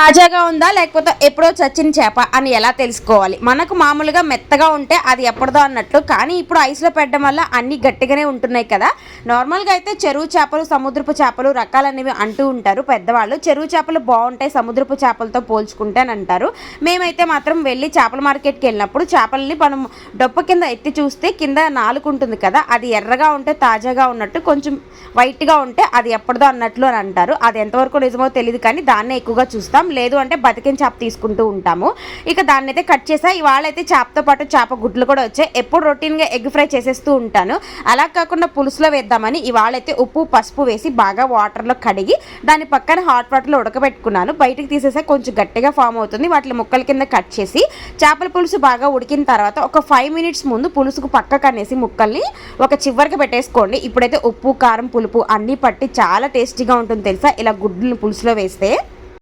తాజాగా ఉందా లేకపోతే ఎప్పుడో చచ్చిన చేప అని ఎలా తెలుసుకోవాలి? మనకు మామూలుగా మెత్తగా ఉంటే అది ఎప్పటిదో అన్నట్లు కానీ ఇప్పుడు ఐస్లో పెట్టడం వల్ల అన్ని గట్టిగానే ఉంటున్నాయి కదా. నార్మల్గా అయితే చెరువు చేపలు సముద్రపు చేపలు రకాలనేవి అంటూ ఉంటారు పెద్దవాళ్ళు. చెరువు చేపలు బాగుంటాయి సముద్రపు చేపలతో పోల్చుకుంటే అని అంటారు. మేమైతే మాత్రం వెళ్ళి చేపల మార్కెట్కి వెళ్ళినప్పుడు చేపలని మనం డొప్ప కింద ఎత్తి చూస్తే కింద నాలుగు ఉంటుంది కదా అది ఎర్రగా ఉంటే తాజాగా ఉన్నట్టు కొంచెం వైట్గా ఉంటే అది ఎప్పటిదో అన్నట్లు అని అంటారు. అది ఎంతవరకు నిజమో తెలియదు కానీ దాన్నే ఎక్కువగా చూస్తాం. లేదు అంటే బతికిన చేప తీసుకుంటూ ఉంటాము. ఇక దాన్ని అయితే కట్ చేసా. ఇవాళ అయితే చేపతో పాటు చేప గుడ్లు కూడా వచ్చాయి. ఎప్పుడు రొటీన్గా ఎగ్ ఫ్రై చేసేస్తూ ఉంటాను. అలా కాకుండా పులుసులో వేద్దామని ఇవాళ అయితే ఉప్పు పసుపు వేసి బాగా వాటర్లో కడిగి దాని పక్కన హాట్ వాటర్లో ఉడకబెట్టుకున్నాను. బయటకు తీసేసా కొంచెం గట్టిగా ఫామ్ అవుతుంది. వాటిని ముక్కల కింద కట్ చేసి చేపల పులుసు బాగా ఉడికిన తర్వాత ఒక ఫైవ్ మినిట్స్ ముందు పులుసుకు పక్కకు అనేసి ముక్కల్ని ఒక చివరికి పెట్టేసుకోండి. ఇప్పుడైతే ఉప్పు కారం పులుపు అన్నీ పట్టి చాలా టేస్టీగా ఉంటుంది తెలుసా? ఇలా గుడ్లను పులుసులో వేస్తే.